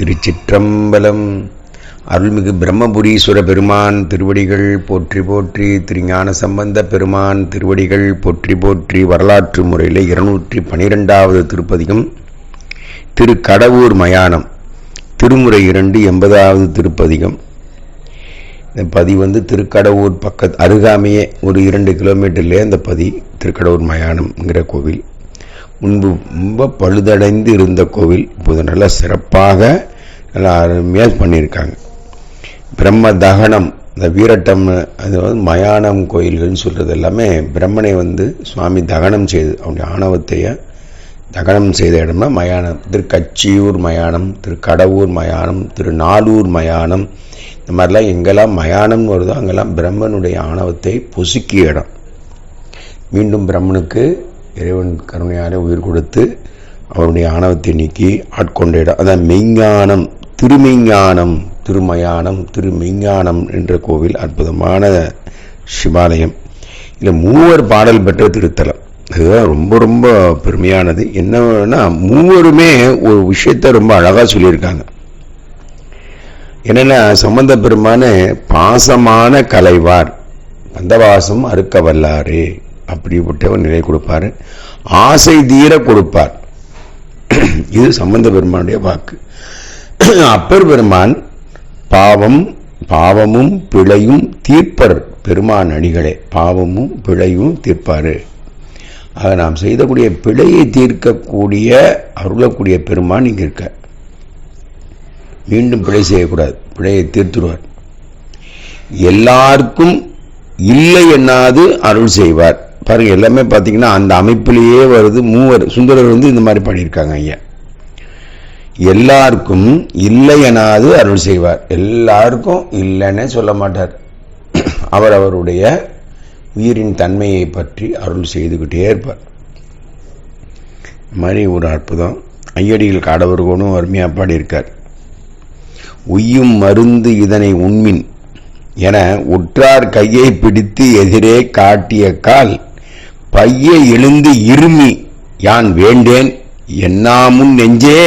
திருச்சிற்றம்பலம். அருள்மிகு பிரம்மபுரீஸ்வர பெருமான் திருவடிகள் போற்றி போற்றி திருஞான சம்பந்த பெருமான் திருவடிகள் போற்றி போற்றி வரலாற்று முறையில் இருநூற்றி பனிரெண்டாவது திருப்பதிகம் திரு கடவுர் மயானம் திருமுறை இரண்டு எண்பதாவது திருப்பதிகம். இந்த பதி வந்து திருக்கடவுர் பக்க அருகாமையே ஒரு இரண்டு கிலோமீட்டர்லேயே அந்த பதி திருக்கடவுர் மயானம்ங்கிற கோவில். முன்பு ரொம்ப பழுதடைந்து இருந்த கோவில் இப்போது நல்லா சிறப்பாக நல்லா அருமையாக பண்ணியிருக்காங்க. பிரம்ம தகனம் இந்த வீரட்டம் அது வந்து மயானம் கோயில்கள்னு சொல்கிறது எல்லாமே பிரம்மனை வந்து சுவாமி தகனம் செய்து அவனுடைய ஆணவத்தைய தகனம் செய்த இடம்னா மயானம். திரு கச்சியூர் மயானம் திரு கடவுர் மயானம் திரு நாலூர் மயானம் இந்த மாதிரிலாம் எங்கெல்லாம் மயானம்னு வருதோ அங்கெல்லாம் பிரம்மனுடைய ஆணவத்தை பொசுக்கிய இடம். மீண்டும் பிரம்மனுக்கு இறைவன் கருணையாலே உயிர் கொடுத்து அவருடைய ஆணவத்தை நீக்கி ஆட்கொண்ட இடம் அதான் மெய்ஞானம் திருமெய்ஞானம் திருமயானம் திருமெய்ஞானம் என்ற கோவில் அற்புதமான சிவாலயம். இல்லை மூவர் பாடல் பெற்ற திருத்தலம். அதுதான் ரொம்ப ரொம்ப பெருமையானது. என்னன்னா மூவருமே ஒரு விஷயத்த ரொம்ப அழகாக சொல்லியிருக்காங்க. என்னென்னா சம்பந்த பெருமான பாசமான கலைவார். பந்தவாசம் அறுக்க வல்லாரே அப்படிப்பட்ட ஒரு நிலை கொடுப்பாரு. ஆசை தீர கொடுப்பார். இது சம்பந்த பெருமானுடைய வாக்கு. அப்பர் பெருமான் பாவம் பாவமும் பிழையும் தீர்ப்பர் பெருமான் அடிகளே பாவமும் பிழையும் தீர்ப்பாரு. ஆக நாம் செய்தக்கூடிய பிழையை தீர்க்கக்கூடிய அருளக்கூடிய பெருமான் இங்கே இருக்க மீண்டும் பிழை செய்யக்கூடாது. பிழையை தீர்த்துடுவார். எல்லாருக்கும் இல்லை என்னாது அருள் செய்வார். பாருங்கள் எல்லாமே பார்த்தீங்கன்னா அந்த அமைப்பிலேயே வருது. மூவர் சுந்தரர் வந்து இந்த மாதிரி பண்ணியிருக்காங்க ஐயா. எல்லாருக்கும் இல்லை எனாது அருள் செய்வார். எல்லாருக்கும் இல்லைன்னே சொல்ல மாட்டார். அவர் அவருடைய உயிரின் தன்மையை பற்றி அருள் செய்துக்கிட்டே இருப்பார். மாதிரி ஒரு அற்புதம். ஐயடிகள் காடவர்களும் அருமையாக பாடியிருக்கார். உய்யும் மருந்து இதனை உண்மின் என உற்றார் கையை பிடித்து எதிரே காட்டிய கால் பைய எழுந்து இருமி யான் வேண்டேன்? என்னாமுன் நெஞ்சே?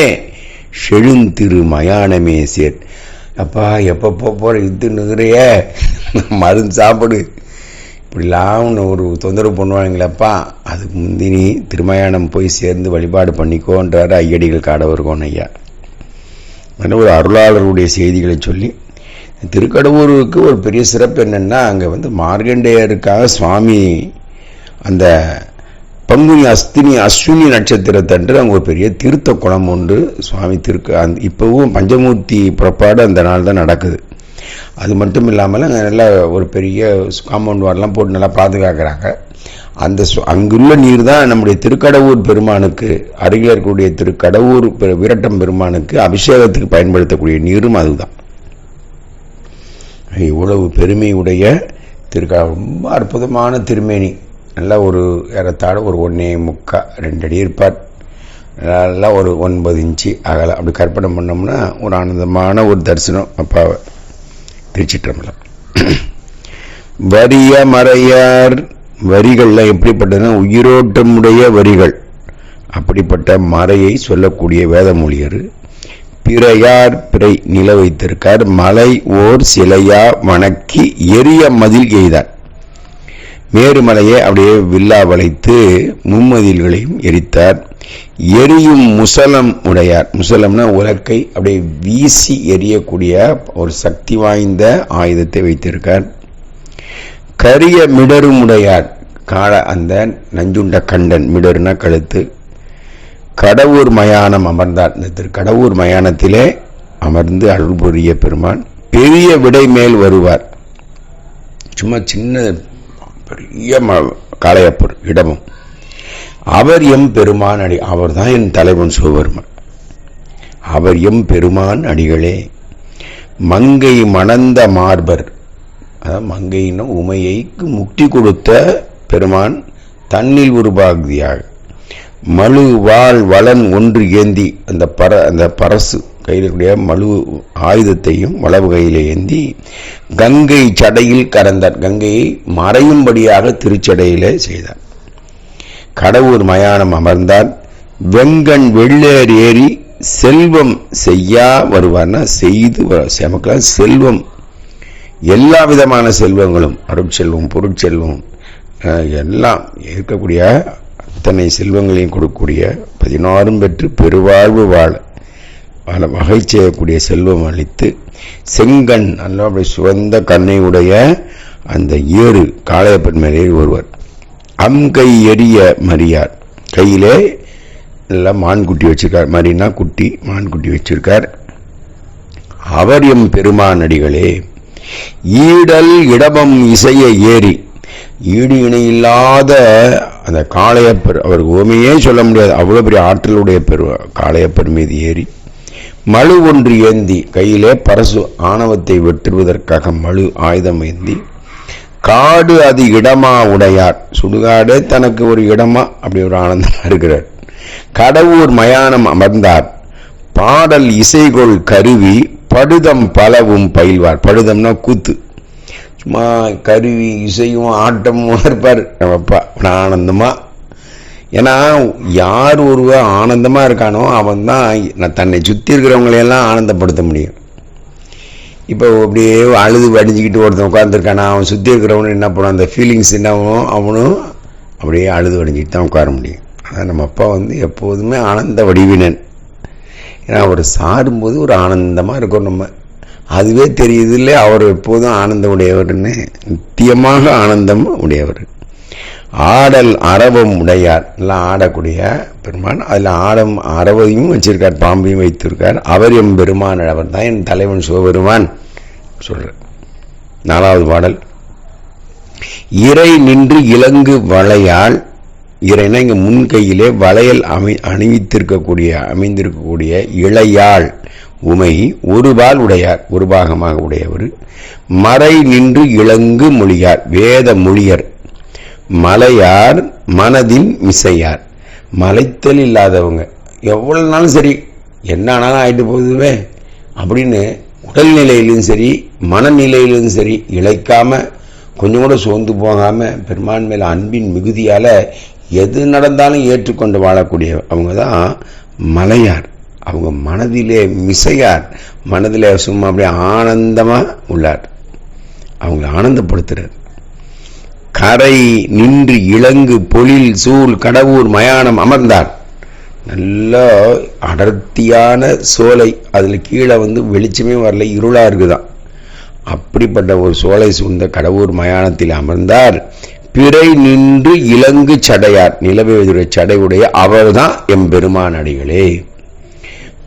செழுந்திரு மயானமே சேர் அப்பா எப்போ போகிற இது நிகிறைய? மருந்து சாப்பிடு. இப்படிலாம் உன்னை ஒரு தொந்தரவு பண்ணுவாங்களப்பா அதுக்கு முந்தினி திருமயானம் போய் சேர்ந்து வழிபாடு பண்ணிக்கோன்றார் ஐயடிகள் காடவர்கோன் ஐயா. ஒரு அருளாளருடைய செய்திகளை சொல்லி திருக்கடவுருக்கு ஒரு பெரிய சிறப்பு என்னென்னா அங்கே வந்து மார்கண்டேயருக்காக சுவாமி அந்த பங்குனி அஸ்தினி அஸ்வினி நட்சத்திரத்தன்று அங்கே ஒரு பெரிய தீர்த்த குளம் உண்டு சுவாமி திருக்கு அந்த இப்போவும் பஞ்சமூர்த்தி புறப்பாடு அந்த நாள் தான் நடக்குது. அது மட்டும் இல்லாமல் அங்கே நல்லா ஒரு பெரிய காம்பவுண்ட் வாரெலாம் போட்டு நல்லா பாதுகாக்கிறாங்க. அந்த அங்குள்ள நீர் தான் நம்முடைய திருக்கடவுர் பெருமானுக்கு அருகில் இருக்கக்கூடிய திருக்கடவுர் விரட்டம் பெருமானுக்கு அபிஷேகத்துக்கு பயன்படுத்தக்கூடிய நீரும் அதுதான். இவ்வளவு பெருமையுடைய திருக்க ரொம்ப அற்புதமான திருமேனி. நல்லா ஒரு ஏறத்தாழ ஒரு ஒன்றே முக்கா ரெண்டு அடி இருப்பார். நல்லா ஒரு ஒன்பது இன்ச்சு அகலம் அப்படி கற்பனை பண்ணோம்னா ஒரு ஆனந்தமான ஒரு தரிசனம் அப்பாவை திருச்சிற்றம்பலம். வரிய மறையார் வரிகள்லாம் எப்படிப்பட்டதுன்னா உயிரோட்டமுடைய வரிகள். அப்படிப்பட்ட மறையை சொல்லக்கூடிய வேதமொழியர் பிறையார் பிறை நில வைத்திருக்கார் மலை ஓர் சிலையா வணக்கி எரிய மதில் எய்தார். மேருமலையை அப்படியே வில்லா வளைத்து மும்மதில்களையும் எரித்தார். எரியும் முசலம் உடையார். முசலம்னா உலக்கை அப்படியே வீசி எரியக்கூடிய ஒரு சக்தி வாய்ந்த ஆயுதத்தை வைத்திருக்கார். கரிய மிடரும் உடையார். கால அந்த நஞ்சுண்ட கண்டன். மிடருனா கழுத்து. கடவுர் மயானம் அமர்ந்தார். இந்த திரு கடவுர் மயானத்திலே அமர்ந்து அருள் புரிய பெருமான். பெரிய விடை மேல் வருவார். சும்மா சின்ன பெரிய காளையப்பர் இடமும். அவர் எம் பெருமான் அடி அவர் தான் என் தலைவன் சிவபெருமான். அவர் எம் பெருமான் அடிகளே மங்கை மணந்த மார்பர் அதாவது மங்கையினும் உமையைக்கு முக்தி கொடுத்த பெருமான் தன்னில் உருபாகுதியாக மழு வாழ் வளன் ஒன்று ஏந்தி அந்த பர அந்த பரசு கையிலுடைய மழு ஆயுதத்தையும் வளவு கையில் ஏந்தி கங்கை சடையில் கறந்தார். கங்கையை மறையும்படியாக திருச்சடையிலே செய்தார். கடவுர் மயானம் அமர்ந்தார். வெங்கண் வெள்ளேர் ஏறி செல்வம் செய்யா வருவார்னா செய்து வ- நமக்கெல்லாம் செல்வம். எல்லா விதமான செல்வங்களும் அருட்செல்வம் பொருட்செல்வம் அஹ், எல்லாம் இருக்கக்கூடிய அத்தனை செல்வங்களையும் கொடுக்கக்கூடிய பதினாறும் பெற்று பெருவாழ்வு வாழ வாழ வகை செய்யக்கூடிய செல்வம் அளித்து செங்கண் நல்லா அப்படி சுவந்த கண்ணை உடைய அந்த ஏறு காளையப்பன் மேலே ஒருவர் அம்கை எரிய மரியார். கையிலே நல்லா மான் குட்டி வச்சிருக்கார். மரினா குட்டி மான் குட்டி வச்சிருக்கார். அவர் எம் பெருமானடிகளே ஈடல் இடமம் இசைய ஏறி ஈடு இணையில்லாத அந்த காளையப்பர் அவருக்கு ஓமையே சொல்ல முடியாது. அவ்வளோ பெரிய ஆற்றலுடைய பெரு காளையப்பர் மீது ஏறி மழு ஒன்று ஏந்தி கையிலே பரசு ஆணவத்தை வெற்றுவதற்காக மழு ஆயுதம் ஏந்தி காடு அது இடமா உடையார். சுடுகாடே தனக்கு ஒரு இடமா? அப்படி ஒரு ஆனந்தமா இருக்கிறார். கடவுர் மயானம் அமர்ந்தார். பாடல் இசைகொள் கருவி படுதம் பலவும் பயில்வார். படுதம்னா கூத்து. சும்மா கருவி இசையும் ஆட்டமும் இருப்பார் நம்ம அப்பா ஆனந்தமா ஏன்னா யார் ஒருவர் ஆனந்தமாக இருக்கானோ அவன் தான் தன்னை சுற்றி இருக்கிறவங்களையெல்லாம் ஆனந்தப்படுத்த முடியும். இப்போ அப்படியே அழுது வடிஞ்சிக்கிட்டு ஒருத்தன் உட்காந்துருக்கானா அவன் சுற்றி இருக்கிறவனு என்ன பண்ணுவான் அந்த ஃபீலிங்ஸ் என்னவோ அவனும் அப்படியே அழுது வடிஞ்சிக்கிட்டு தான் உட்கார முடியும். ஆனால் நம்ம அப்பா வந்து எப்போதுமே ஆனந்த வடிவினன். ஏன்னா அவர் சாடும்போது ஒரு ஆனந்தமாக இருக்கும் நம்ம. அதுவே தெரியுது இல்லை அவர் எப்போதும் ஆனந்தம் உடையவர்னு நித்தியமாக ஆனந்தம் உடையவர். ஆடல் அரவம் உடையார். எல்லாம் ஆடக்கூடிய பெருமான். அதில் ஆடம் அரவையும் வச்சிருக்கார் பாம்பையும் வைத்திருக்கார். அவர் எம் பெருமான் அவர் தான் என் தலைவன் சிவபெருமான் சொல்ற நாலாவது பாடல். இறை நின்று இலங்கு வளையால் இறைனா இங்கே முன் கையிலே வளையல் அமை அணிவித்திருக்கக்கூடிய அமைந்திருக்கக்கூடிய இளையாள் உமை ஒரு பால் உடையார் ஒரு பாகமாக உடையவர். மறை நின்று இளங்கு மொழியார் வேத மொழியர் மலையார் மனதின் மிசையார். மலைத்தல் இல்லாதவங்க. எவ்வளோ நாளும் சரி என்ன ஆனாலும் ஆயிட்டு போகுதுவே அப்படின்னு உடல்நிலையிலும் சரி மனநிலையிலும் சரி இழைக்காம கொஞ்சம் கூட சோர்ந்து போகாமல் பெருமான் மேல் அன்பின் மிகுதியால் எது நடந்தாலும் ஏற்றுக்கொண்டு வாழக்கூடிய அவங்க தான் மலையார். அவங்க மனதிலே மிசையார். மனதிலே சும்மா அப்படியே ஆனந்தமாக உள்ளார். அவங்களை ஆனந்தப்படுத்துறார். கரை நின்று இளங்கு பொழில் சூழ் கடவுர் மயானம் அமர்ந்தார் நல்ல அடர்த்தியான சோலை அதில் கீழே வந்து வெளிச்சமே வரல இருளாக இருக்குதான். அப்படிப்பட்ட ஒரு சோலை சூழ்ந்த கடவுர் மயானத்தில் அமர்ந்தார். பிறை நின்று இலங்கு சடையார் நிலவேதுடைய சடையுடைய அவர்தான் எம்பெருமான் அடிகளே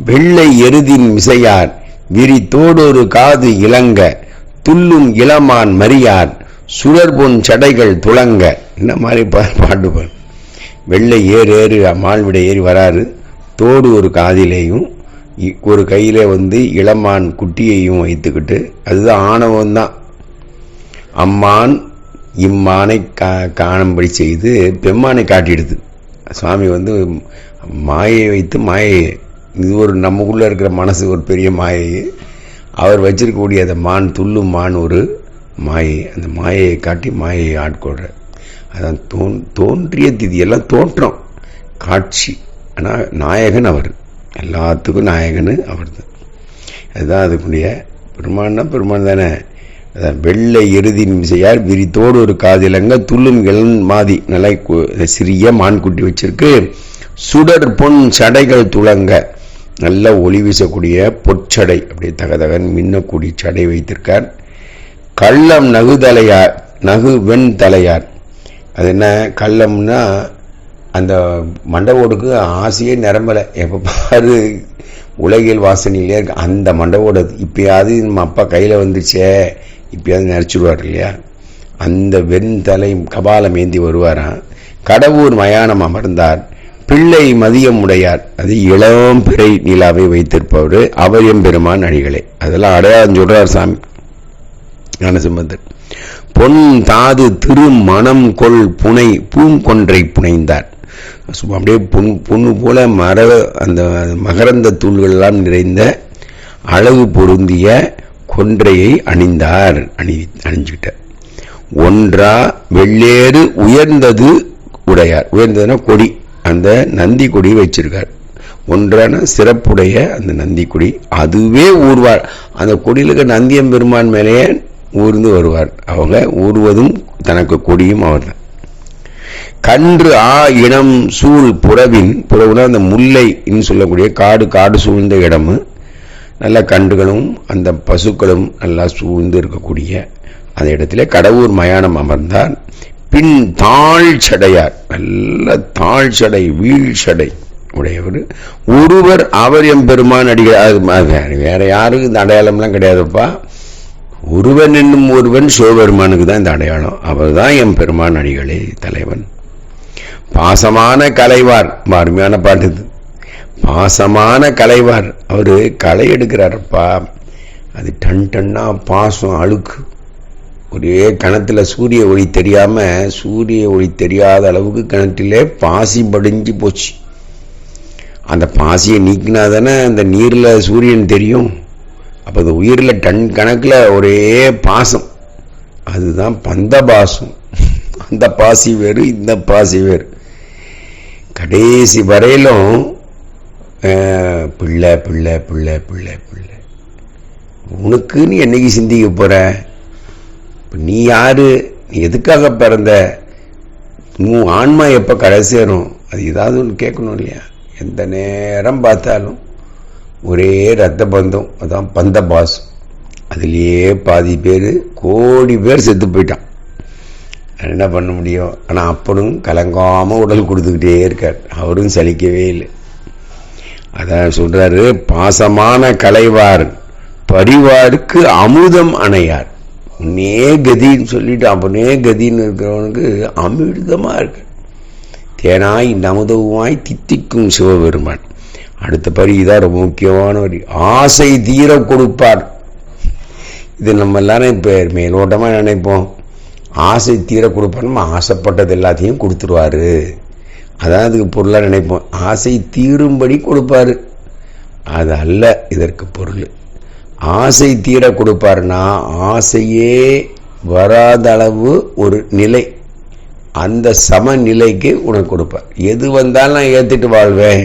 வெள்ளை எருதின் மிசையார் விரி தோடொரு காது இளங்க துள்ளும் இளமான் மரியார் சுழற்பொன் சடைகள் துளங்க. இந்த மாதிரி பா- பாட்டு வெள்ளை ஏறு ஏறு மால்விடை ஏறி வராரு. தோடு ஒரு காதிலேயும் ஒரு கையில் வந்து இளமான் குட்டியையும் வைத்துக்கிட்டு அதுதான் ஆணவம் தான் அம்மான் இம்மானை கா காணும்படி செய்து பெம்மானை காட்டிடுது. சுவாமி வந்து மாயை வைத்து மாயை இது ஒரு நமக்குள்ளே இருக்கிற மனசு ஒரு பெரிய மாயை அவர் வச்சிருக்கக்கூடிய அந்த மான் துள்ளும் மான் ஒரு மாயை அந்த மாயையை காட்டி மாயையை ஆட்கொள்கிற அதான் தோன் தோன்றிய திதி எல்லாம் தோற்றம். காட்சி. ஆனால் நாயகன் அவர். எல்லாத்துக்கும் நாயகன் அவர் தான் அதுதான் அதுக்குடைய பெருமான்னா பெருமான் தானே? அதான் வெள்ளை எருதின் விசையார் விரித்தோடு ஒரு காதிலங்க துள்ளும் இளன் மாதி நல்லா சிறிய மான்குட்டி வச்சிருக்கு. சுடர் பொன் சடைகள் துளங்க. நல்ல ஒளி வீசக்கூடிய பொற்சடை. அப்படியே தகதகன் மின்னக்கூடிய சடை வைத்திருக்கார். கள்ளம் நகுதலையார் நகு வெண் தலையார். அது என்ன? கள்ளம்னா அந்த மண்டவோடுக்கு ஆசையே நிரம்பலை. எப்போ பாரு உலகியல் வாசனையிலே இருக்கு. அந்த மண்டவோடு இப்பயாவது நம்ம அப்பா கையில் வந்துச்சே இப்பயாவது நினச்சிடுவார் இல்லையா? அந்த வெண்தலை கபாலம் ஏந்தி வருவாராம். கடவுர் மயானம் அமர்ந்தார். பிள்ளை மதியம் உடையார். அது இளம் பிறை நிலாவை வைத்திருப்பவர் அவயம் பெருமான் அடிகளே. அதெல்லாம் அடையாளம் சொல்கிறார் சாமி. ஞானசம்பந்தர் பொன் தாது திரு மணம் கொள் புனை பூங்கொன்றை புனைந்தார். சும்மா அப்படியே பொன் பொண்ணு போல மர அந்த மகரந்த தூள்களெல்லாம் நிறைந்த அழகு பொருந்திய கொன்றையை அணிந்தார் அணி அணிஞ்சுக்கிட்டார். ஒன்றா வெள்ளேறு உயர்ந்தது உடையார். உயர்ந்ததுன்னா கொடி அந்த நந்தி கொடி வச்சிருக்கார். ஒன்றான சிறப்புடைய அந்த நந்தி கொடி அதுவே ஊர்வார். அந்த கொடியில் இருக்க நந்தியம் பெருமான் மேலேயே ஊர்ந்து வருவார். அவங்க ஊர்வதும் தனக்கு கொடியும் அவர்தான். கன்று ஆ இனம் சூழ் புறவின் புறவுனா அந்த முல்லைன்னு சொல்லக்கூடிய காடு காடு சூழ்ந்த இடம். நல்ல கன்றுகளும் அந்த பசுக்களும் நல்லா சூழ்ந்து இருக்கக்கூடிய அந்த இடத்துல கடவுர் மயானம் அமர்ந்தார். பின் தாழ் சடையார். நல்ல தாழ் சடை வீழ்ச்சடை உடையவர். ஒருவர் அவர் எம் பெருமான் அடிக்கிறார் வேற யாருக்கு இந்த அடையாளம்லாம் கிடையாதுப்பா. ஒருவன் என்னும் ஒருவன் சிவபெருமானுக்கு தான் இந்த அடையாளம். அவர் தான் எம் பெருமான் அடிகளே தலைவன். பாசமான கலைவார் அருமையான பாட்டு இது பாசமான கலைவார் அவர் களை எடுக்கிறாரப்பா. அது டன் டன்னா பாசம் அழுக்கு. ஒரே கணத்தில் சூரிய ஒளி தெரியாமல் சூரிய ஒளி தெரியாத அளவுக்கு கிணற்றிலே பாசி படிஞ்சு போச்சு. அந்த பாசியை நீக்கினா தானே அந்த நீரில் சூரியன் தெரியும்? அப்போ அது உயிரில் டன் கணக்கில் ஒரே பாசம். அதுதான் பந்த பாசம். அந்த பாசி வேறு இந்த பாசி வேறு. கடைசி வரையிலும் பிள்ளை பிள்ளை பிள்ளை பிள்ளை பிள்ளை. உனக்குன்னு என்னைக்கு சிந்திக்க போகிற இப்போ நீ யார்? நீ எதுக்காக பிறந்த? உன் ஆன்மா எப்போ கடை சேரும்? அது ஏதாவது ஒன்று கேட்கணும் இல்லையா? எந்த நேரம் பார்த்தாலும். ஒரே ரத்த பந்தம் அதான் பந்த பாசம் அதுலேயே பாதி பேர் கோடி பேர் செத்து போயிட்டான். என்ன பண்ண முடியும்? ஆனால் அப்பனும் கலங்காமல் உடல் கொடுத்துக்கிட்டே இருக்கார். அவரும் சலிக்கவே இல்லை. அதான் சொல்கிறாரு பாசமான கலைவார் பரிவாருக்கு அமுதம் அணையார். உன்னே கதின்னு சொல்லிட்டு அவனே கதின்னு இருக்கிறவனுக்கு அமிர்தமாக இருக்கு. தேனாய் நமுதவுமாய் தித்திக்கும் சிவபெருமான். அடுத்த பரி இதான் ரொம்ப முக்கியமான வரி ஆசை தீர கொடுப்பார். இது நம்ம எல்லாரும் இப்போ மேலோட்டமாக நினைப்போம். ஆசை தீர கொடுப்பார். நம்ம ஆசைப்பட்டது எல்லாத்தையும் கொடுத்துருவாரு. அதான் அதுக்கு பொருளாக நினைப்போம். ஆசை தீரும்படி கொடுப்பாரு. அது அல்ல இதற்கு பொருள். ஆசை தீர கொடுப்பாருன்னா ஆசையே வராத அளவு ஒரு நிலை. அந்த சமநிலைக்கு உனக்கு கொடுப்பார். எது வந்தாலும் நான் ஏற்றுட்டு வாழ்வேன்.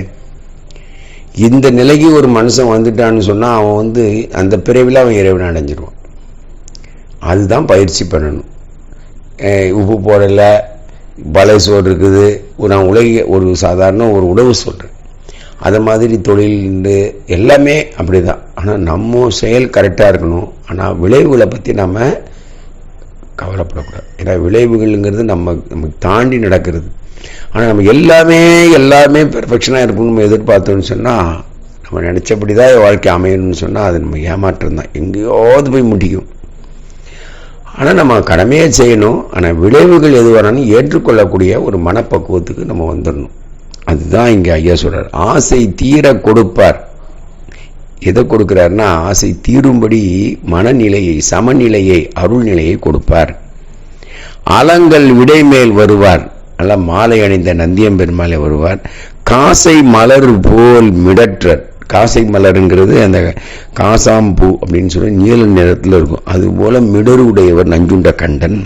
இந்த நிலைக்கு ஒரு மனுஷன் வந்துட்டான்னு சொன்னால் அவன் வந்து அந்த பிறவில அவன் இறைவனை அடைஞ்சிடுவான் அதுதான் பயிற்சி பண்ணணும். உப்பு போடலை பலை சோறு இருக்குது. நான் உலக ஒரு சாதாரண ஒரு உணவு சொல்கிறேன் அதை மாதிரி தொழில் எல்லாமே அப்படி தான் ஆனால் நம்ம செயல் கரெக்டாக இருக்கணும். ஆனால் விளைவுகளை பற்றி நம்ம கவலைப்படக்கூடாது. ஏன்னா விளைவுகள்ங்கிறது நம்ம நமக்கு தாண்டி நடக்கிறது. ஆனால் நம்ம எல்லாமே எல்லாமே பெர்ஃபெக்ஷனாக இருக்கணும்னு எதிர்பார்த்தோம்னு சொன்னால் நம்ம நினச்சபடி தான் வாழ்க்கை அமையணும்னு சொன்னால் அது நம்ம ஏமாற்றம் தான் எங்கேயாவது போய் முடியும் ஆனால் நம்ம கடமையை செய்யணும். ஆனால் விளைவுகள் எது வேணாலும் ஏற்றுக்கொள்ளக்கூடிய ஒரு மனப்பக்குவத்துக்கு நம்ம வந்துடணும். அதுதான் இங்கே ஐயா சொல்கிறார் ஆசை தீர கொடுப்பார். எதை கொடுக்கிறார்னா ஆசை தீரும்படி மனநிலையை சமநிலையை அருள்நிலையை கொடுப்பார். அலங்கள் விடைமேல் வருவார். நல்ல மாலை அணிந்த நந்தியம் பெருமாளை வருவார் காசை மலர் போல் மிடற்றர். காசை மலருங்கிறது அந்த காசாம்பூ அப்படின்னு சொல்லி நீல நிறத்தில் இருக்கும். அது போல மிடரு உடையவர் நஞ்சுண்ட கண்டன்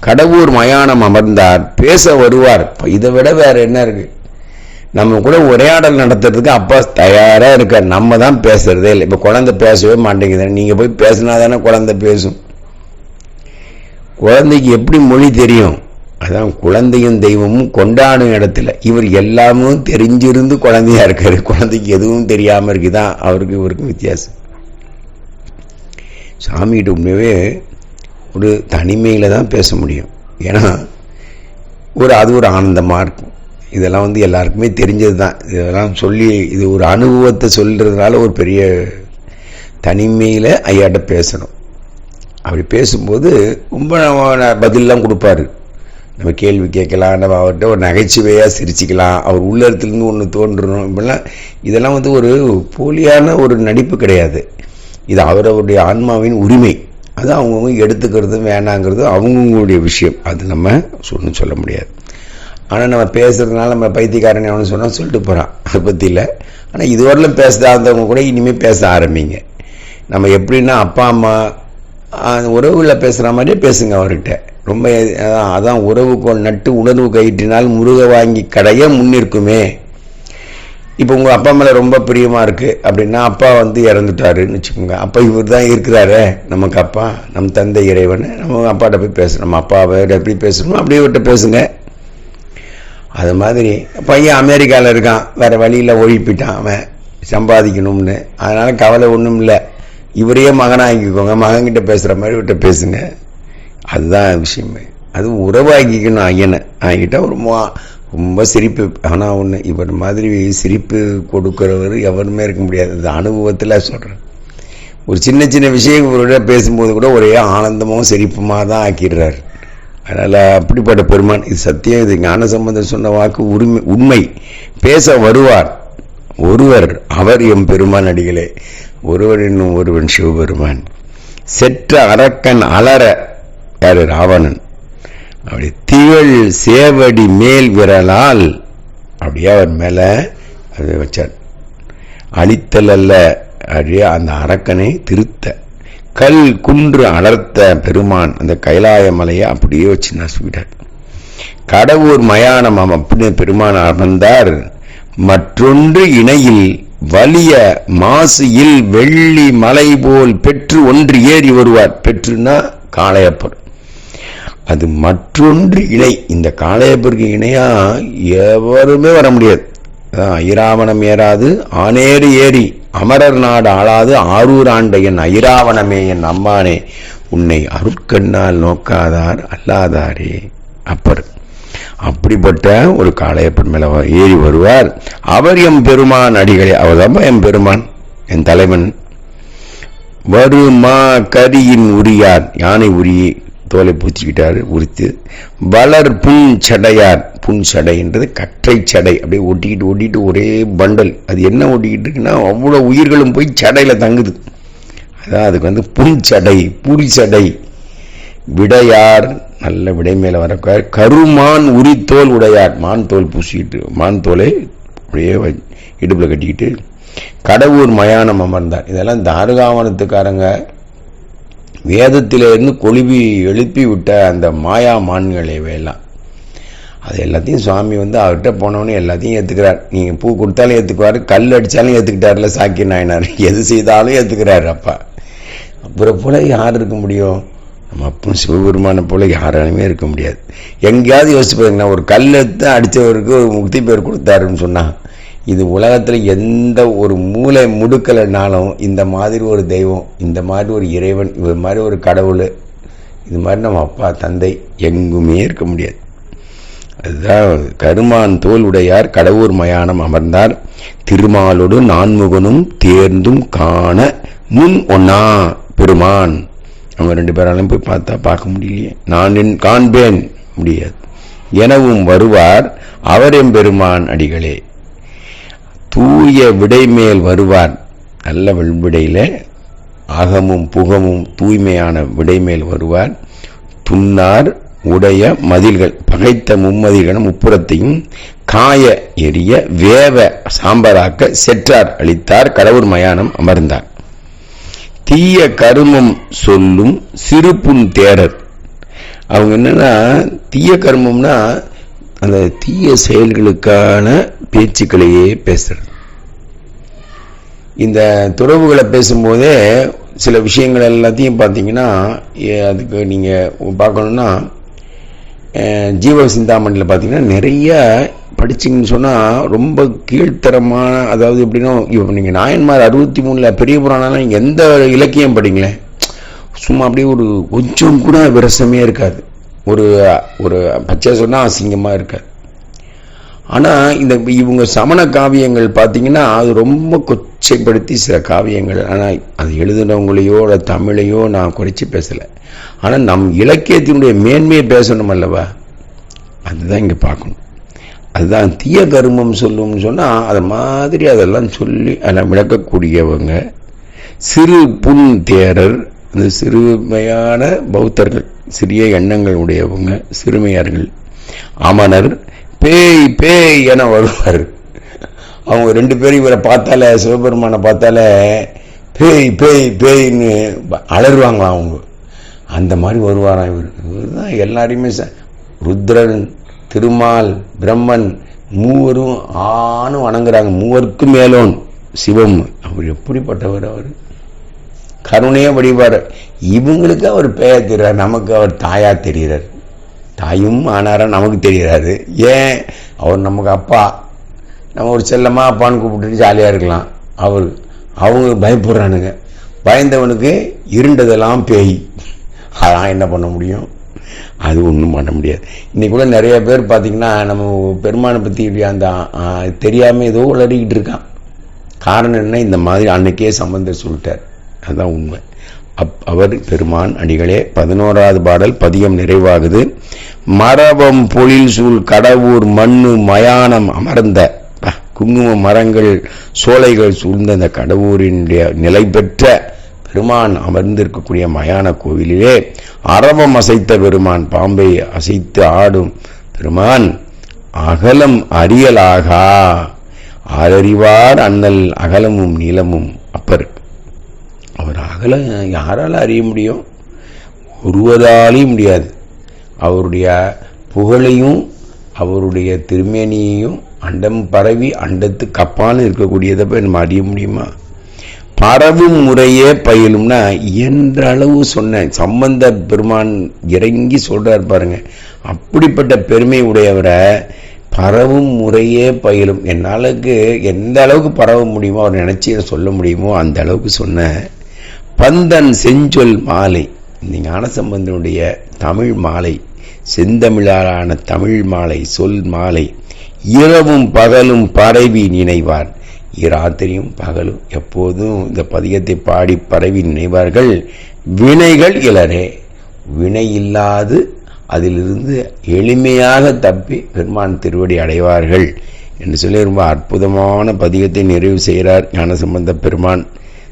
கடவுர் மயானம் அமர்ந்தார் பேச வருவார். இதை விட வேற என்ன இருக்கு? நம்ம கூட உரையாடல் நடத்துறதுக்கு அப்பா தயாரா இருக்கார். நம்ம தான் பேசுறதே இல்லை. இப்ப குழந்தை பேசவே மாட்டேங்குது. நீங்க போய் பேசினா தானே குழந்தை பேசும். குழந்தைக்கு எப்படி மொழி தெரியும்? அதான் குழந்தையும் தெய்வமும் கொண்டாடும் இடத்துல. இவர் எல்லாமும் தெரிஞ்சிருந்து குழந்தையா இருக்காரு. குழந்தைக்கு எதுவும் தெரியாமல் இருக்குதான் அவருக்கு இவருக்கும் வித்தியாசம். சாமிகிட்ட உண்மையவே ஒரு தனிமையில் தான் பேச முடியும். ஏன்னா ஒரு அது ஒரு ஆனந்தமாக இருக்கும். இதெல்லாம் வந்து எல்லாருக்குமே தெரிஞ்சது தான். இதெல்லாம் சொல்லி இது ஒரு அனுபவத்தை சொல்கிறதுனால ஒரு பெரிய தனிமையில் ஐயாட்ட பேசணும். அப்படி பேசும்போது ரொம்ப பதிலெலாம் கொடுப்பாரு. நம்ம கேள்வி கேட்கலாம் நம்ம அவர்கிட்ட ஒரு நகைச்சுவையாக சிரிச்சுக்கலாம் அவர் உள்ளத்துலேருந்து ஒன்று தோன்றணும் இப்படிலாம். இதெல்லாம் வந்து ஒரு போலியான ஒரு நடிப்பு கிடையாது. இது அவரவருடைய ஆன்மாவின் உரிமை. அது அவங்கவுங்க எடுத்துக்கிறதும் வேணாங்கிறது அவங்கவுங்களுடைய விஷயம். அது நம்ம சொன்னு சொல்ல முடியாது. ஆனால் நம்ம பேசுகிறதுனால நம்ம பைத்தியக்காரன் எவனு சொன்னால் சொல்லிட்டு போகிறான் அதை பற்றி இல்லை. ஆனால் இதுவரையிலும் பேசாதவங்க கூட இனிமேல் பேச ஆரம்பிங்க. நம்ம எப்படின்னா அப்பா அம்மா உறவுகளில் பேசுகிற மாதிரியே பேசுங்க அவர்கிட்ட. ரொம்ப அதான் உறவு உறவுக்கோள் நட்டு உணர்வு கயிற்றினால் முருக வாங்கி கடைய முன்னிற்குமே இப்போ உங்கள் அப்பா மேலே ரொம்ப பிரியமாக இருக்குது அப்படின்னா அப்பா வந்து இறந்துட்டாருன்னு வச்சுக்கோங்க. அப்போ இவர் தான் இருக்கிறாரே நமக்கு அப்பா நம் தந்தை இறைவன். நம்ம அப்பாட்ட போய் பேசணும். நம்ம அப்பாவை எப்படி பேசணும் அப்படியே விட்டு பேசுங்க. அது மாதிரி பையன் அமெரிக்காவில் இருக்கான். வேறு வழியில் ஒழிப்பிட்டான் அவன். சம்பாதிக்கணும்னு. அதனால் கவலை ஒன்றும் இல்லை. இவரையே மகனாகிக்கோங்க மகன்கிட்ட பேசுகிற மாதிரி விட்டு பேசுங்க. அதுதான் விஷயமே. அது உறவாக்கிக்கணும் ஐயனை ஆகிட்டா ஒரு மா ரொம்ப சிரிப்பு. ஆனால் ஒன்று இவர் மாதிரி சிரிப்பு கொடுக்குறவர் எவருமே இருக்க முடியாது. அது அனுபவத்தில் சொல்கிறேன் ஒரு சின்ன சின்ன விஷயம் இவரோட பேசும்போது கூட ஒரே ஆனந்தமும் சிரிப்புமாக தான் ஆக்கிடுறாரு. அதனால் அப்படிப்பட்ட பெருமான் இது சத்தியம் இது ஞான சம்பந்தம் சொன்ன வாக்கு உரிமை உண்மை. பேச வருவார். ஒருவர் அவர் எம் பெருமான் அடிகளே. ஒருவர் என்னும் ஒருவன் சிவபெருமான். செற்ற அரக்கன் அலற யாரு ராவணன். அப்படி திகழ் சேவடி மேல் விரலால் அப்படியே அவர் மேலே அதை வச்சார். அழித்தல் அல்ல அப்படியே அந்த அரக்கனை திருத்த. கல் குன்று அலர்த்த பெருமான் அந்த கைலாய மலையை அப்படியே வச்சு நசுக்கிட்டார். கடவுர் மயானம் அப்படின்னு பெருமான் அமர்ந்தார். மற்றொன்று இணையில் வலிய மாசியில் வெள்ளி மலை போல் பெற்று ஒன்று ஏறி வருவார். பெற்றுனா காளையப்பர். அது மற்றொன்று இணை. இந்த காளையப்பருக்கு இணையா எவருமே வர முடியாது. ஐராவணம் ஏறாது ஆனேடு ஏறி அமரர் நாடு ஆளாது ஆரூர் ஆண்ட என் ஐராவணமே என் அம்மானே உன்னை அருட்கண்ணால் நோக்காதார் அல்லாதாரே அப்பர். அப்படிப்பட்ட ஒரு காளையப்பன் மேல ஏறி வருவார். அவர் எம் பெருமான் அடிகளே அவர்தான் எம் பெருமான் என் தலைவன். வருமா கரியின் உரியார் யானை உரிய தோலை பூச்சிக்கிட்டாரு உரித்து. வளர் புன் சடையார் புன் சடைன்றது கற்றை சடை. அப்படியே ஒட்டிக்கிட்டு ஒட்டிட்டு ஒரே பண்டல். அது என்ன ஒட்டிக்கிட்டு இருக்குன்னா அவ்வளோ உயிர்களும் போய் சடையில் தங்குது. அதான் அதுக்கு வந்து புன் சடை புரி சடை. விடையார் நல்ல விடை மேலே வர கருமான் உரித்தோல் உடையார். மான் தோல் பூசிக்கிட்டு மான் தோலை அப்படியே இடுப்பில் கட்டிக்கிட்டு கடவுர் மயானம் அமர்ந்தார். இதெல்லாம் தாருகாவனத்துக்காரங்க வேதத்திலிருந்து கொழுவி எழுப்பி விட்ட அந்த மாயா மான்களை வேலாம் அது எல்லாத்தையும் சுவாமி வந்து அவர்கிட்ட போனவொடனே எல்லாத்தையும் ஏற்றுக்கிறார் நீங்கள் பூ கொடுத்தாலும் ஏற்றுக்குவார் கல் அடித்தாலும் ஏற்றுக்கிட்டார்ல சாக்கி நாயனார். எது செய்தாலும் ஏற்றுக்கிறார் அப்பா. அப்புறம் போல் யார் இருக்க முடியும்? நம்ம அப்பன் சிவபெருமானை போல் யாராலுமே இருக்க முடியாது. எங்கேயாவது யோசிச்சு பாருங்களேன் ஒரு கல் எடுத்து அடித்தவருக்கு ஒரு முக்தி பேர் கொடுத்தாருன்னு சொன்னால் இது உலகத்தில் எந்த ஒரு மூளை முடுக்கலைனாலும் இந்த மாதிரி ஒரு தெய்வம் இந்த மாதிரி ஒரு இறைவன் இது மாதிரி ஒரு கடவுள் இது மாதிரி நம்ம அப்பா தந்தை எங்குமே இருக்க முடியாது. அதுதான் கருமான் தோல் உடையார் கடவுர் மயானம் அமர்ந்தார். திருமாலோடு நான்முகனும் தேர்ந்தும் காண முன் ஒன்னா பெருமான். அவங்க ரெண்டு பேராலும் போய் பார்த்தா பார்க்க முடியலையே. நான் காண்பேன். முடியாது. எனவும் வருவார் அவர் பெருமான் அடிகளே. தூய விடை மேல் வருவார் நல்ல வெண்விடையில் அகமும் புகமும் தூய்மையான விடை மேல் வருவார் துன்னார் உடைய மதில்கள் பகைத்த மும்மதில்களும் உப்புறத்தையும் காய எரிய வேவ சாம்பராக்க செற்றார் அளித்தார். கடவுர் மயானம் அமர்ந்தார். தீய கருமம் சொல்லும் சிறுப்புண் தேரர். அவங்க என்னன்னா தீய கருமம்னா அந்த தீய செயல்களுக்கான பேச்சுக்களையே பேசுறது. இந்த துறவுகளை பேசும்போதே சில விஷயங்கள் எல்லாத்தையும் பார்த்தீங்கன்னா ஏ- அதுக்கு நீங்கள் பார்க்கணுன்னா ஜீவ சிந்தாமணியில் பார்த்தீங்கன்னா நிறைய படிச்சிங்கன்னு சொன்னால் ரொம்ப கீழ்த்தரமான அதாவது எப்படின்னா இப்போ நீங்கள் நாயன்மார் அறுபத்தி மூணில் பெரிய புராணம்லாம் எந்த இலக்கியம் படிங்களேன். சும்மா அப்படியே ஒரு கொஞ்சம் கூட விரசமே இருக்காது. ஒரு ஒரு பச்சை சொன்னால் அசிங்கமாக இருக்காது. ஆனால் இந்த இவங்க சமண காவியங்கள் பார்த்தீங்கன்னா அது ரொம்ப கொச்சைப்படுத்தி சில காவியங்கள். ஆனால் அது எழுதுனவங்களையோ இல்லை தமிழையோ நான் குறைச்சி பேசலை. ஆனால் நம் இலக்கியத்தினுடைய மேன்மையை பேசணும் அல்லவா? அதுதான் இங்கே பார்க்கணும். அதுதான் தீய கருமம் சொல்லும்னு சொன்னால் அது மாதிரி அதெல்லாம் சொல்லி அதை விளக்கக்கூடியவங்க சிறு புன் தேரர் அந்த சிறுமையான பௌத்தர்கள் சிறிய எண்ணங்கள் உடையவங்க சிறுமையார்கள். அமனர் பேய் பேய் என வருவார். அவங்க ரெண்டு பேரும் இவரை பார்த்தாலே சிவபெருமானை பார்த்தாலே பேய் பேய் பேய்ன்னு அலறுவாங்களாம் அவங்க. அந்த மாதிரி வருவாராம் இவர். இவர் தான் எல்லாரையுமே ச- ருத்ரன் திருமால் பிரம்மன் மூவரும் ஆணும் வணங்குறாங்க. மூவருக்கு மேலோன் சிவம். அவர் எப்படிப்பட்டவர் அவர்? கருணையே வடிவார். இவங்களுக்கு அவர் பெயர் தெரியார் நமக்கு அவர் தாயா தெரிகிறார். தாயும் ஆனாரா நமக்கு தெரிகிறாரு ஏன்? அவர் நமக்கு அப்பா. நம்ம ஒரு செல்லமா அப்பான்னு கூப்பிட்டுட்டு ஜாலியாக இருக்கலாம். அவர் அவங்க பயப்படுறானுங்க. பயந்தவனுக்கு இருண்டதெல்லாம் பேய். அதான் என்ன பண்ண முடியும்? அது ஒன்றும் பண்ண முடியாது. இன்னைக்கு கூட நிறைய பேர் பார்த்தீங்கன்னா நம்ம பெருமானை பற்றி அந்த தெரியாமல் ஏதோ உளறிக்கிட்டு இருக்கான். காரணம் என்ன? இந்த மாதிரி அன்னைக்கே சம்பந்தர் சொல்லிட்டார். அதுதான் உண்மை. அப் அவர் பெருமான் அடிகளே பதினோராவது பாடல் பதியம் நிறைவாகுது. மரபம் பொழில் சூழ் கடவுர் மண்ணு மயானம் அமர்ந்த குங்கும மரங்கள் சோலைகள் சூழ்ந்த அந்த கடவுரினுடைய நிலை பெற்ற பெருமான் அமர்ந்திருக்கக்கூடிய மயான கோவிலிலே அரவம் அசைத்த பெருமான் பாம்பை அசைத்து ஆடும் பெருமான் அகலம் அறியலாகா ஆரறிவார் அண்ணல் அகலமும் நீளமும் அப்பர். அவர் அகல யாரால் அறிய முடியும்? ஒருவராலையும் முடியாது. அவருடைய புகழையும் அவருடைய திருமேனியையும் அண்டம் பரவி அண்டத்துக்கு அப்பான்னு இருக்கக்கூடியதை போய் நம்ம அறிய முடியுமா? பரவும் முறையே பயிலும்னா என்ற அளவு சொன்னேன். சம்பந்த பெருமான் இறங்கி சொல்றார் பாருங்க. அப்படிப்பட்ட பெருமை உடையவரை பரவும் முறையே பயிலும். என்னாலுக்கு எந்த அளவுக்கு பரவ முடியுமோ அவர் நினைச்சு சொல்ல முடியுமோ அந்த அளவுக்கு சொன்னேன். பந்தன் செஞ்சொல் மாலை. இந்த ஞானசம்பந்தனுடைய தமிழ் மாலை செந்தமிழாலான தமிழ் மாலை சொல் மாலை இரவும் பகலும் பரவி நினைவார். இராத்திரியும் பகலும் எப்போதும் இந்த பதிகத்தை பாடி பரவி நினைவார்கள். வினைகள் இளரே வினை இல்லாது அதிலிருந்து எளிமையாக தப்பி பெருமான் திருவடி அடைவார்கள். என்று சொல்லி ரொம்ப அற்புதமான பதிகத்தை நிறைவு செய்கிறார் ஞானசம்பந்த பெருமான்.